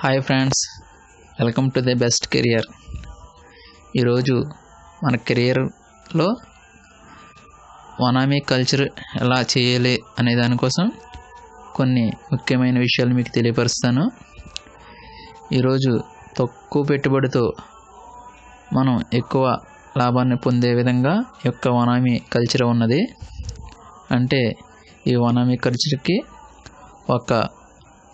Hi friends welcome to the best career ఈరోజు మన కెరియర్లో వనామీ కల్చర్ ఎలా చేయాలి అనే దానికోసం కొన్ని ముఖ్యమైన విషయాలు మీకు తెలియపరుస్తాను. ఈరోజు తక్కువ పెట్టుబడితో మనం ఎక్కువ లాభాన్ని పొందే విధంగా యొక్క వనామీ కల్చర్ ఉన్నది. అంటే ఈ వనామీ కల్చర్కి ఒక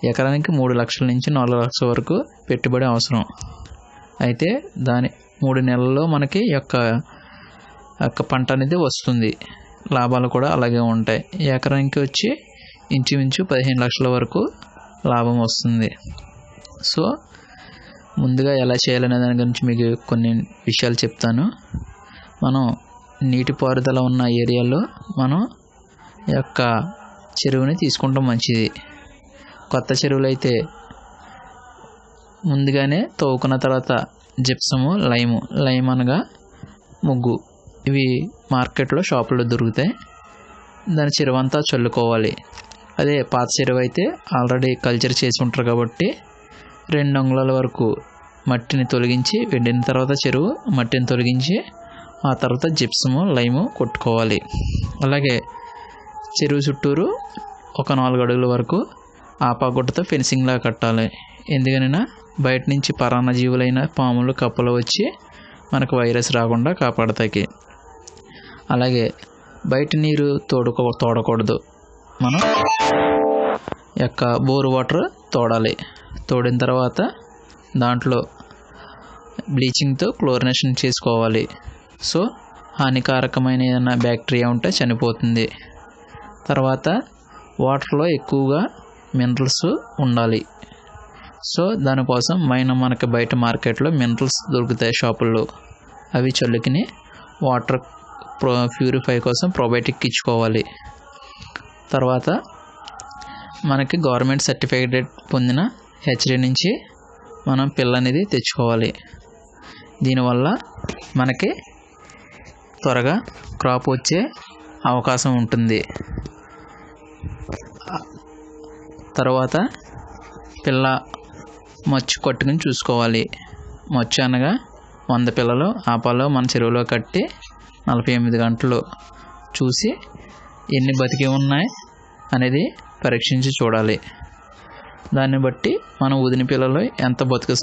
ఎకరానికి మూడు లక్షల నుంచి నాలుగు లక్షల వరకు పెట్టుబడి అవసరం. అయితే దాని మూడు నెలల్లో మనకి యొక్క యొక్క పంట అనేది వస్తుంది. లాభాలు కూడా అలాగే ఉంటాయి. ఎకరానికి వచ్చి ఇంచుమించు పదిహేను లక్షల వరకు లాభం వస్తుంది. సో ముందుగా ఎలా చేయాలనే దాని గురించి మీకు కొన్ని విషయాలు చెప్తాను. మనం నీటిపారుదల ఉన్న ఏరియాలో మనం యొక్క చెరువుని తీసుకుంటాం మంచిది. కొత్త చెరువులు అయితే ముందుగానే తవ్వుకున్న తర్వాత జిప్సము లైము లైమ్ అనగా ముగ్గు. ఇవి మార్కెట్లో షాపుల్లో దొరుకుతాయి. దాని చెరువు అంతా చల్లుకోవాలి. అదే పాత చెరువు అయితే ఆల్రెడీ కల్చర్ చేసి ఉంటారు కాబట్టి రెండు అంగుళాల వరకు మట్టిని తొలగించి వెండిన తర్వాత చెరువు మట్టిని తొలగించి ఆ తర్వాత జిప్సము లైము కొట్టుకోవాలి. అలాగే చెరువు చుట్టూరు ఒక నాలుగు అడుగుల వరకు ఆపాగుట్టతో ఫెన్సింగ్లా కట్టాలి. ఎందుకనైనా బయట నుంచి పరాన్న జీవులైన పాములు కప్పలు వచ్చి మనకు వైరస్ రాకుండా కాపాడతాయి అలాగే బయట నీరు తోడుకో తోడకూడదు. మనం యొక్క బోర్ వాటర్ తోడాలి. తోడిన తర్వాత దాంట్లో బ్లీచింగ్తో క్లోరినేషన్ చేసుకోవాలి. సో హానికారకమైన ఏదైనా బ్యాక్టీరియా ఉంటే చనిపోతుంది. తర్వాత వాటర్లో ఎక్కువగా మినరల్స్ ఉండాలి. సో దానికోసం మైన మనకి బయట మార్కెట్లో మినరల్స్ దొరుకుతాయి షాపుల్లో. అవి చల్లుకుని వాటర్ ప్రో ప్యూరిఫై కోసం ప్రొబయోటిక్ ఇచ్చుకోవాలి. తర్వాత మనకి గవర్నమెంట్ సర్టిఫికేట్ పొందిన హెచ్డి నుంచి మనం పిల్ల అనేది తెచ్చుకోవాలి. దీనివల్ల మనకి త్వరగా క్రాప్ వచ్చే అవకాశం ఉంటుంది. తర్వాత పిల్ల మచ్చు కట్టుకుని చూసుకోవాలి. మచ్చు అనగా వంద పిల్లలు ఆ ఆపాలో మన చెరువులో కట్టి నలభై ఎనిమిది గంటలు చూసి ఎన్ని బతికి ఉన్నాయి అనేది పరీక్షించి చూడాలి. దాన్ని బట్టి మనం వదిన పిల్లలు ఎంత బతుకు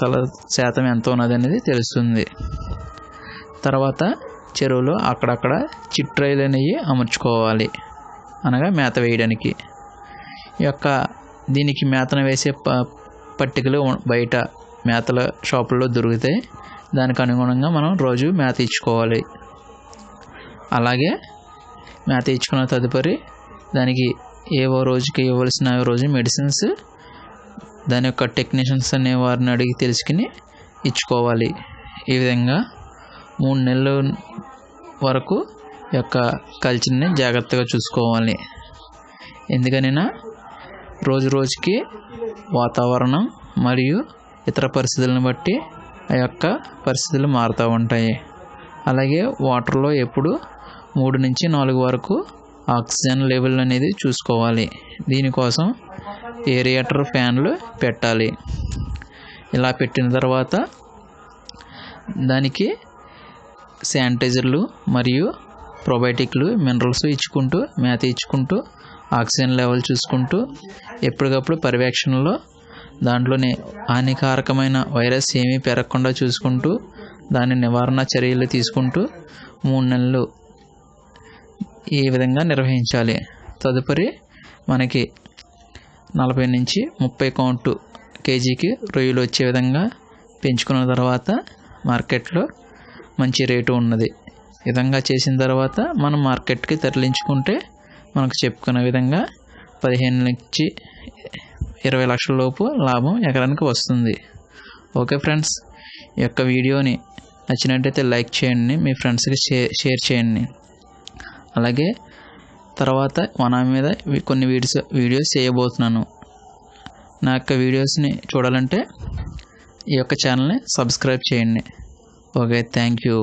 శాతం ఎంత ఉన్నది అనేది తెలుస్తుంది. తర్వాత చెరువులో అక్కడక్కడ చిట్రైలు అనేవి అమర్చుకోవాలి. అనగా మేత వేయడానికి. ఈ యొక్క దీనికి మేతను వేసే ప పట్టికలు బయట మేతల షాపుల్లో దొరుకుతాయి దానికి అనుగుణంగా మనం రోజు మేత ఇచ్చుకోవాలి. అలాగే మేత ఇచ్చుకున్న తదుపరి దానికి ఏవో రోజుకి ఇవ్వాల్సిన రోజు మెడిసిన్స్ దాని యొక్క టెక్నీషియన్స్ అనే వారిని అడిగి తెలుసుకుని ఇచ్చుకోవాలి. ఈ విధంగా మూడు నెలల వరకు యొక్క కల్చర్ని జాగ్రత్తగా చూసుకోవాలి. ఎందుకనైనా రోజు రోజుకి వాతావరణం మరియు ఇతర పరిస్థితులను బట్టి ఆ యొక్క పరిస్థితులు మారుతూ ఉంటాయి. అలాగే వాటర్లో ఎప్పుడు మూడు నుంచి నాలుగు వరకు ఆక్సిజన్ లెవెల్ అనేది చూసుకోవాలి. దీనికోసం ఏరియేటర్ ఫ్యాన్లు పెట్టాలి. ఇలా పెట్టిన తర్వాత దానికి శానిటైజర్లు మరియు ప్రొబయోటిక్లు మినరల్స్ ఇచ్చుకుంటూ మేత ఇచ్చుకుంటూ ఆక్సిజన్ లెవెల్ చూసుకుంటూ ఎప్పటికప్పుడు పర్యవేక్షణలో దాంట్లోనే హానికారకమైన వైరస్ ఏమీ పెరగకుండా చూసుకుంటూ దాని నివారణ చర్యలు తీసుకుంటూ మూడు నెలలు ఈ విధంగా నిర్వహించాలి. తదుపరి మనకి నలభై నుంచి ముప్పై కౌంటు కేజీకి రొయ్యలు వచ్చే విధంగా పెంచుకున్న తర్వాత మార్కెట్లో మంచి రేటు ఉన్నది. విధంగా చేసిన తర్వాత మనం మార్కెట్కి తరలించుకుంటే మనకు చెప్పుకున్న విధంగా పదిహేను నుంచి ఇరవై లక్షల లోపు లాభం ఎకరానికి వస్తుంది. ఓకే ఫ్రెండ్స్ ఈ యొక్క వీడియోని నచ్చినట్టయితే లైక్ చేయండి మీ ఫ్రెండ్స్కి షేర్ షేర్ చేయండి. అలాగే తర్వాత వనా మీద కొన్ని వీడియోస్ వీడియోస్ చేయబోతున్నాను. నా యొక్క వీడియోస్ని చూడాలంటే ఈ యొక్క ఛానల్ని సబ్స్క్రైబ్ చేయండి. Okay thank you.